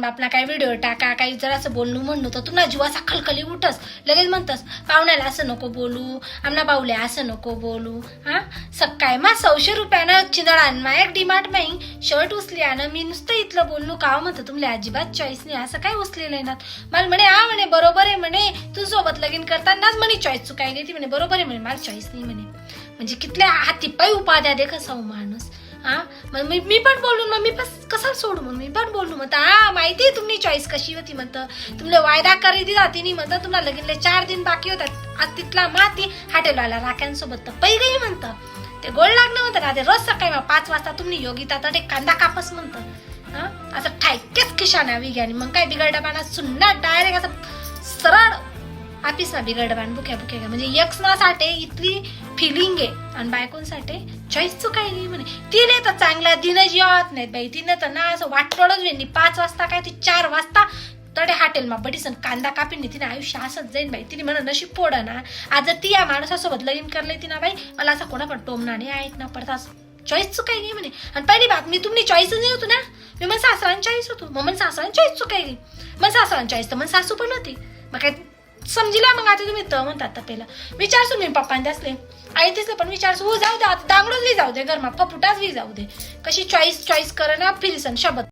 बापना बापला काय व्हिडिओ टाका काही जर असं बोलणं म्हणणं तर तुला जीवाचा खलखली उठस. लगेच म्हणतस पाहुण्याला असं नको बोलू आमना बाऊले असं नको बोलू. हा? सकाळी मा सौशे रुपयानं चिंदळ आण मा एक डिमार्ट माही शर्ट उचली आण मी नुसतं इथलं बोलणू का? म्हणतं तुमले अजिबात चॉईस नाही असं काय उचलेलं ना मला म्हणे हा म्हणे बरोबर आहे म्हणे तू सोबत लगीन करतानाच म्हणे चॉईस चुकायली ती म्हणे बरोबर आहे म्हणे मला चॉईस नाही म्हणे. म्हणजे कितल्या हाती पायी उपाध्या दे हो माणूस. हा? मग मी मी पण बोलून मग मी पण कसा सोडू? मग मी पण बोलू म्हणतं हा माहिती आहे तुमची चॉईस कशी होती? म्हणतं. तुमले वायदा करी दिला नाही म्हणतं तुम्हाला लगीनले चार दिन बाकी होतात आज तिथला माती हाटेलवाला राख्यांसोबत तर पै गई म्हणतं. ते गोड लागलं म्हणतं ना ते रोज सकाळी पाच वाजता तुम्ही योगिता तर ते कांदा कापस म्हणतं. हा? असं ठायकेच खिशाना विग्यानी. मग काय बिघडा पाना सुन्ना डायरेक्ट असं सरळ आपिस ना बाण बुक्या बुक्या घ्या. म्हणजे साठे इतली फिलिंग आहे. आणि बायकोंसाठी चॉईस चुकाय नाही म्हणे तिने तर चांगला दिनं जेवत नाहीत बाई. तिने तर ना असं वाटतोडच वेणी पाच वाजता काय ती चार वाजता तडे हाटेल मा बडीसन कांदा कापीन नाही तिने. आयुष्य असंच जाईन बाई. तिने म्हणा नशीब पोडा ना. आज ती या माणसासोबत लगीन करले तिना बाई. मला असं कोणा पण टोमना नाही ऐक ना पडता चॉईस चुकाय नाही म्हणे आणि पहिली बात मी तुम्ही चॉईसच नाही होतो ना. मी मग सासरांची चॉईस होतो. मग मन सासरांची चॉईस चुकाय मग सासरांची चॉईस तर मग सासू पण होती. मग काय समजिला मग आता तुम्ही त म्हणतात तर पहिला. विचारसून मी पप्पांनी असले आई तिसले पण विचारसू हो जाऊ दे आता दांगडूच जाऊ दे घरमा फपुटाच जाऊ दे. कशी चॉईस चॉईस कर ना फिरसन शब्द